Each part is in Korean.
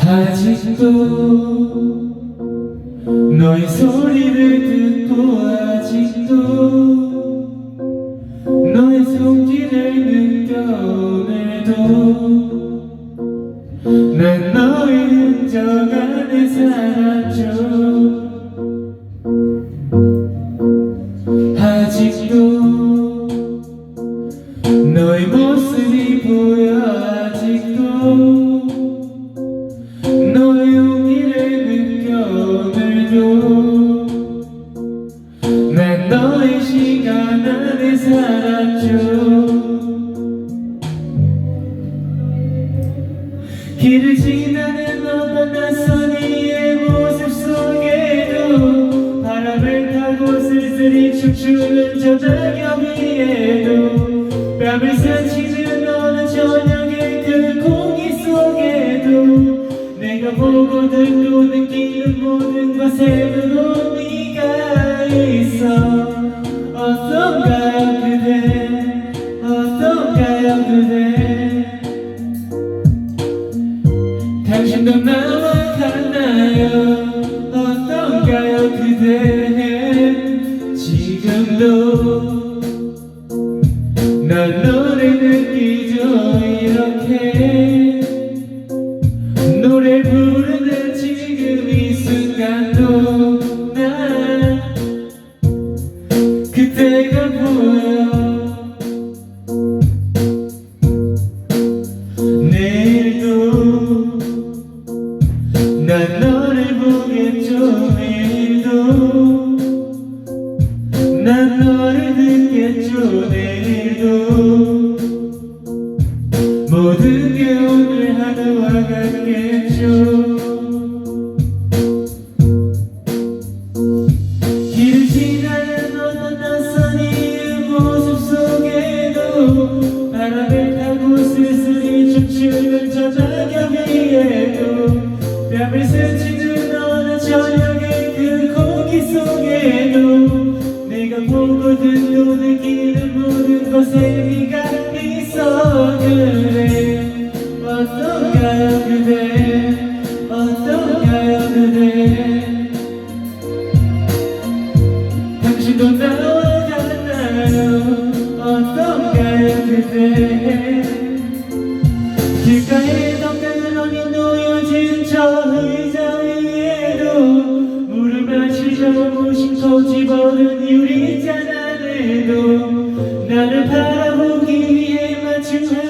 아직도 너의 소리를 듣고 시간 안에 살았죠. 길을 지나는 너와 낯선 이의 모습 속에도 바람을 타고 쓸쓸히 춤추는 저 낙엽 위에도 뺨을 산치 derdi de 난 너를 듣겠죠 내일도 모든 게 오늘 하루와 같게. 그대 어떤가요 그대 당신도 나와 같나요. 어떤가요 그대 길가에 덩그러니 놓여진 저 의자 위에도 물을 마시려고 무심코 집어든 유리잔 안에도 나를 바라보기 위해 마주한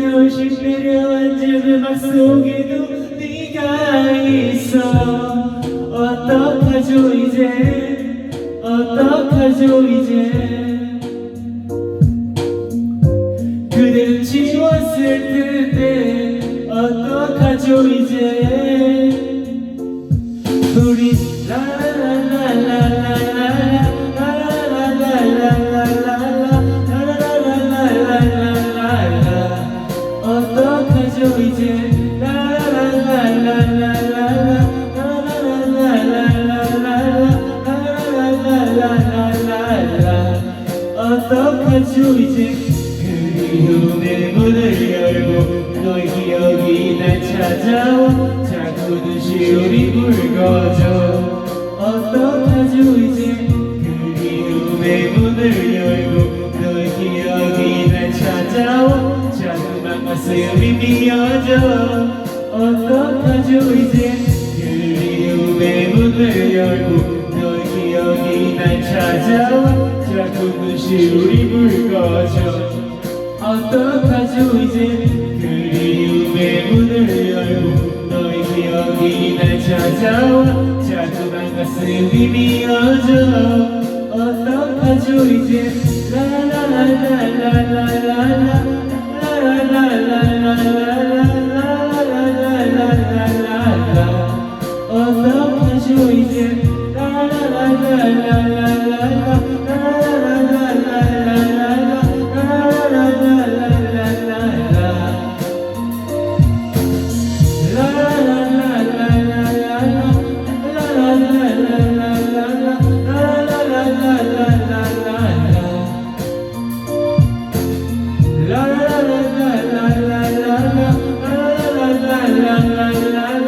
그 싶으려 제발 속에도 네가 있어. 어떡하죠 이제? 어떡하죠 이제? 그댈 지웠을 때 어떡하죠 이제? 우리 라라라라라라 어떡하죠 이제. 어떡하죠 이제? 그리움의 문을 열고 너의 기억이 날 찾아와 자꾸 눈시울이 붉어져. dünyada Allah'taca uyze Gülüyüm ve bunu yargı Dogi yogi ben çaca Çakımı şiuri burgaca Allah'taca uyze Gülüyüm ve bunu yargı Dogi yogi ben çaca Çakımı nasıl bir miyaca Allah'taca uyze La la la la la la la La la la la la la la la